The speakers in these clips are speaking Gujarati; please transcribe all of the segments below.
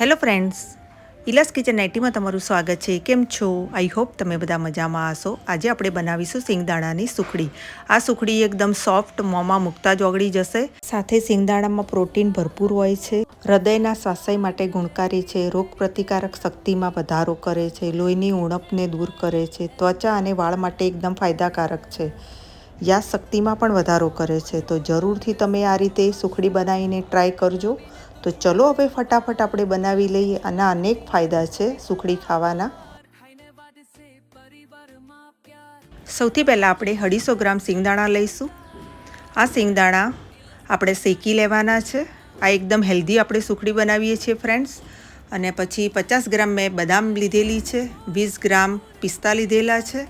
હેલો ફ્રેન્ડ્સ ઇલાસ કિચન નાઇટીમાં તમારું સ્વાગત છે. કેમ છો? આઈ હોપ તમે બધા મજામાં હશો. આજે આપણે બનાવીશું સિંગદાણાની સુખડી. આ સુખડી એકદમ સોફ્ટ, મોંમાં મૂકતા જ ઓગળી જશે. સાથે સિંગદાણામાં પ્રોટીન ભરપૂર હોય છે. હૃદયના સ્વાસ્થ્ય માટે ગુણકારી છે. રોગ પ્રતિકારક શક્તિમાં વધારો કરે છે. લોહીની ઉણપને દૂર કરે છે. ત્વચા અને વાળ માટે એકદમ ફાયદાકારક છે. યાદ શક્તિમાં પણ વધારો કરે છે. તો જરૂરથી તમે આ રીતે સુખડી બનાવીને ટ્રાય કરજો. તો ચલો હવે ફટાફટ આપણે બનાવી લઈએ. અને અનેક ફાયદા છે સુખડી ખાવાના. સૌથી પહેલાં આપણે અઢીસો ગ્રામ સિંગદાણા લઈશું. આ સિંગદાણા આપણે શેકી લેવાના છે. આ એકદમ હેલ્ધી આપણે સુખડી બનાવીએ છીએ ફ્રેન્ડ્સ. અને પછી પચાસ ગ્રામ મેં બદામ લીધેલી છે, વીસ ગ્રામ પિસ્તા લીધેલા છે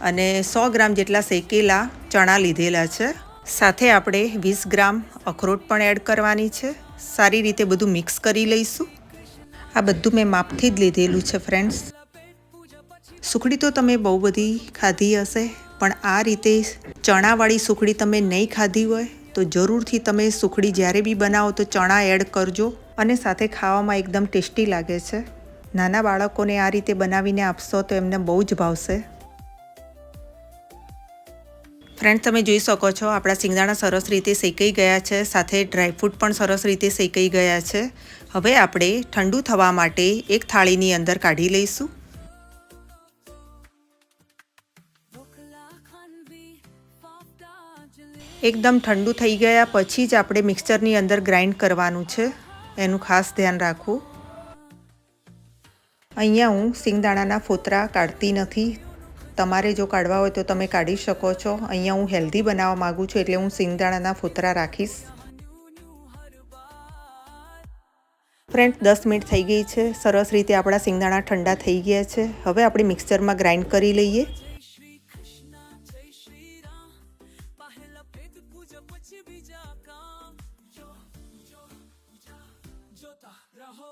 અને સો ગ્રામ જેટલા શેકેલા ચણા લીધેલા છે. સાથે આપણે વીસ ગ્રામ અખરોટ પણ એડ કરવાની છે. સારી રીતે બધું મિક્સ કરી લઈશું. આ બધું મેં માપથી જ લીધેલું છે ફ્રેન્ડ્સ સુખડી તો તમે બહુ બધી ખાધી હશે, પણ આ રીતે ચણાવાળી સુખડી તમે નહીં ખાધી હોય, તો જરૂરથી તમે સુખડી જ્યારે બી બનાવો તો ચણા એડ કરજો અને સાથે ખાવામાં એકદમ ટેસ્ટી લાગે છે. નાના બાળકોને આ રીતે બનાવીને આપશો તો એમને બહુ જ ભાવશે. ફ્રેન્ડ, તમે જોઈ શકો છો, આપણા સિંગદાણા સરસ રીતે શેકાઈ ગયા છે, સાથે ડ્રાયફ્રૂટ પણ સરસ રીતે શેકાઈ ગયા છે. હવે આપણે ઠંડુ થવા માટે એક થાળીની અંદર કાઢી લઈશું. એકદમ ઠંડુ થઈ ગયા, પછી જ આપણે મિક્સરની અંદર ગ્રાઇન્ડ કરવાનું છે. એનું ખાસ ધ્યાન રાખવું. અહીંયા હું સિંગદાણાના ફોતરા કાઢતી નથી. તમારે જો કાઢવા હોય તો તમે કાઢી શકો છો. અહીંયા હું હેલ્ધી બનાવવા માગું છું એટલે હું સિંગદાણાના ફૂતરા રાખીશ. ફ્રેન્ડ દસ મિનિટ થઈ ગઈ છે. સરસ રીતે આપણા સિંગદાણા ઠંડા થઈ ગયા છે. હવે આપણે મિક્સરમાં ગ્રાઇન્ડ કરી લઈએ.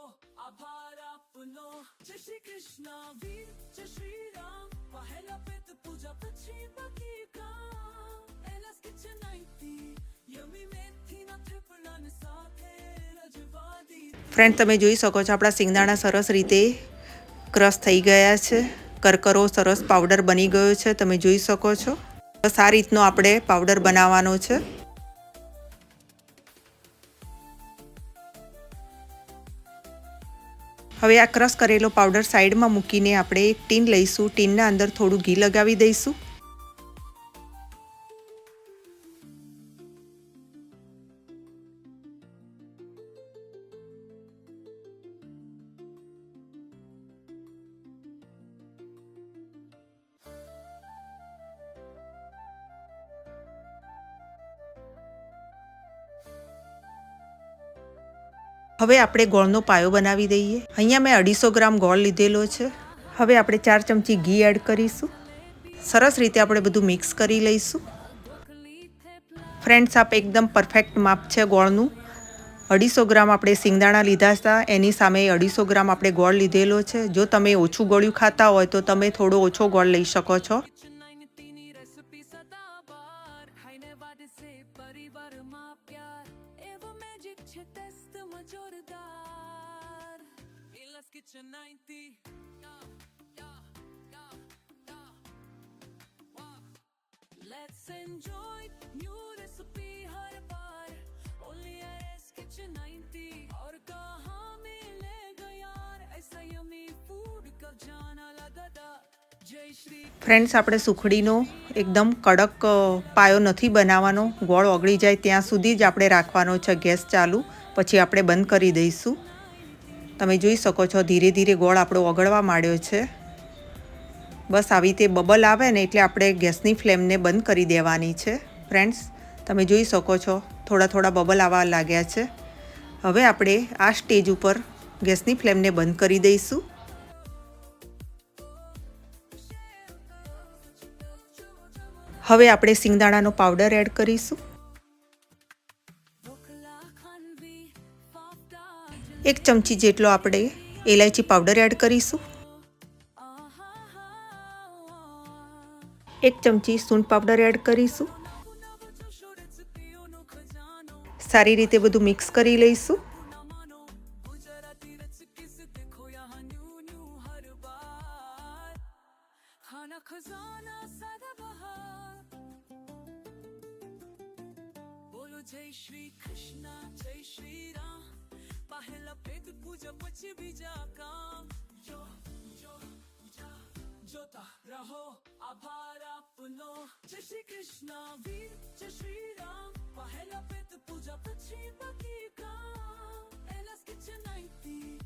આભાર આપનો. જય શ્રી કૃષ્ણ, વીર, જય શ્રી રામ. પહેલા પેત પૂજા, પછી બાકી કામ. એલાસ કિચન આઈતી યમી મેથી ના થેપલા ને સાથે રજવાદી ફ્રેન્ડ તમે જોઈ શકો છો, આપણા સિંગદાણા સરસ રીતે ક્રશ થઈ ગયા છે. કરકરો સરસ પાવડર બની ગયો છે, તમે જોઈ શકો છો. બસ આ રીતનો આપણે પાવડર બનાવવાનો છે. હવે આ ક્રશ કરેલો પાવડર સાઈડમાં મૂકીને આપણે એક ટીન લઈશું. ટીનના અંદર થોડું ઘી લગાવી દઈશું. હવે આપણે ગોળનો પાયો બનાવી દઈએ. અહીંયા મેં અઢીસો ગ્રામ ગોળ લીધેલો છે. હવે આપણે ચાર ચમચી ઘી એડ કરીશું. સરસ રીતે આપણે બધું મિક્સ કરી લઈશું. ફ્રેન્ડ્સ, આપ એકદમ પરફેક્ટ માપ છે ગોળનું. અઢીસો ગ્રામ આપણે સિંગદાણા લીધા હતા. એની સામે અઢીસો ગ્રામ આપણે ગોળ લીધેલો છે. જો તમે ઓછું ગોળ્યું ખાતા હોય તો તમે થોડો ઓછો ગોળ લઈ શકો છો. ઇલસ kitchen 90 Let's enjoy new recipe her bar only at kitchen 90 और कहाँ मिलेगा यार ऐसा यम्मी food का जाना लगा ફ્રેન્ડ્સ આપણે સુખડીનો એકદમ કડક પાયો નથી બનાવવાનો ગોળ ઓગળી જાય ત્યાં સુધી જ આપણે રાખવાનો છે ગેસ ચાલુ પછી આપણે બંધ કરી દઈશું તમે જોઈ શકો છો, ધીરે ધીરે ગોળ આપણો ઓગળવા માંડ્યો છે. બસ આવી રીતે બબલ આવે ને એટલે આપણે ગેસની ફ્લેમને બંધ કરી દેવાની છે. ફ્રેન્ડ્સ, તમે જોઈ શકો છો, થોડા થોડા બબલ આવવા લાગ્યા છે. હવે આપણે આ સ્ટેજ ઉપર ગેસની ફ્લેમને બંધ કરી દઈશું. હવે આપણે સિંગદાણાનો પાવડર એડ કરીશું. એક ચમચી જેટલો આપણે એલાયચી પાવડર એડ કરીશું. એક ચમચી સૂંઠ પાવડર એડ કરીશું. સારી રીતે બધું મિક્સ કરી લઈશું. જય શ્રી કૃષ્ણ, જય શ્રી રામ. પહેલા પેટ પૂજા પછી બીજા કામ જો જો જા જોતા રહો આભાર આપનો જય શ્રી કૃષ્ણ વીર જય શ્રી રામ પહેલા પેટ પૂજા પછી બાકી કામ એલાસ કિચન આઈતી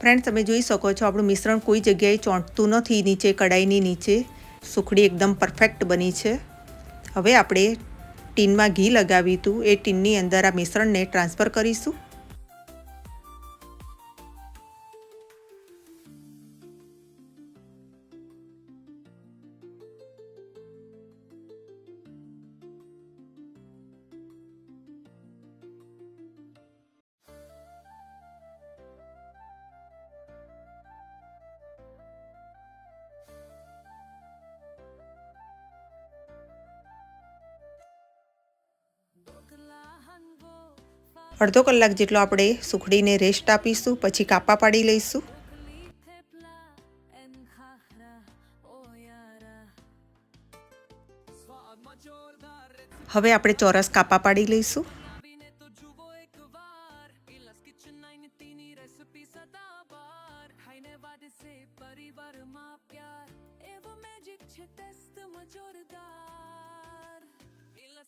ફ્રેન્ડ તમે જોઈ શકો છો, આપણું મિશ્રણ કોઈ જગ્યાએ ચોંટતું નથી, નીચે કડાઈની નીચે સુખડી એકદમ પરફેક્ટ બની છે. હવે આપણે ટીનમાં ઘી લગાવ્યું હતું એ ટીનની અંદર આ મિશ્રણને ટ્રાન્સફર કરીશું. અડધો કલાક જેટલો આપણે સુખડીને રેસ્ટ આપીશું, પછી કાપા પાડી લઈશું. હવે આપણે ચોરસ કાપા પાડી લઈશું.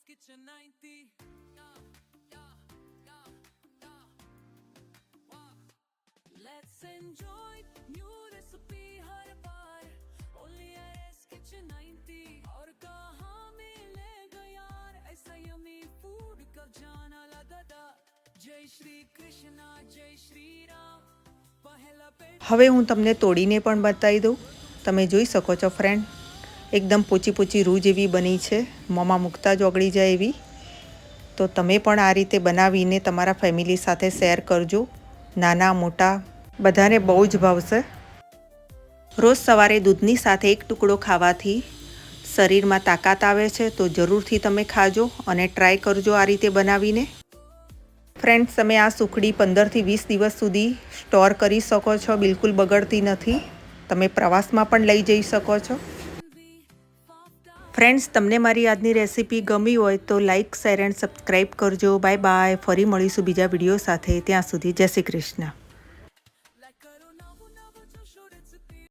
Kitchen 90 Let's enjoy new recipe her bar Only AS Kitchen 90 और कहाँ मिलेगा यार ऐसा यमी फूड कब जाना लगा था जय श्री कृष्णा जय श्री राम पहला पेट હવે હું તમને તોડીને પણ બતાવી દઉં તમે જોઈ શકો છો ફ્રેન્ડ એકદમ પોચી પોચી રૂ જેવી બની છે મોંમાં મૂકતા જ ઓગળી જાય એવી તો તમે પણ આ રીતે બનાવીને તમારા ફેમિલી સાથે શેર કરજો નાના મોટા બધાને બહુ જ ભાવશે રોજ સવારે દૂધની સાથે એક ટુકડો ખાવાથી શરીરમાં તાકાત આવે છે, તો જરૂરથી તમે ખાજો અને ટ્રાય કરજો આ રીતે બનાવીને. ફ્રેન્ડ્સ, તમે આ સુખડી પંદરથી વીસ દિવસ સુધી સ્ટોર કરી શકો છો, બિલકુલ બગડતી નથી. તમે પ્રવાસમાં પણ લઈ જઈ શકો છો. ફ્રેન્ડ્સ, તમને મારી આજની રેસીપી ગમી હોય તો લાઇક શેર એન્ડ સબસ્ક્રાઈબ કરજો. Bye bye. ફરી મળીશું બીજા વીડિયો સાથે. ત્યાં સુધી જય શ્રી કૃષ્ણ.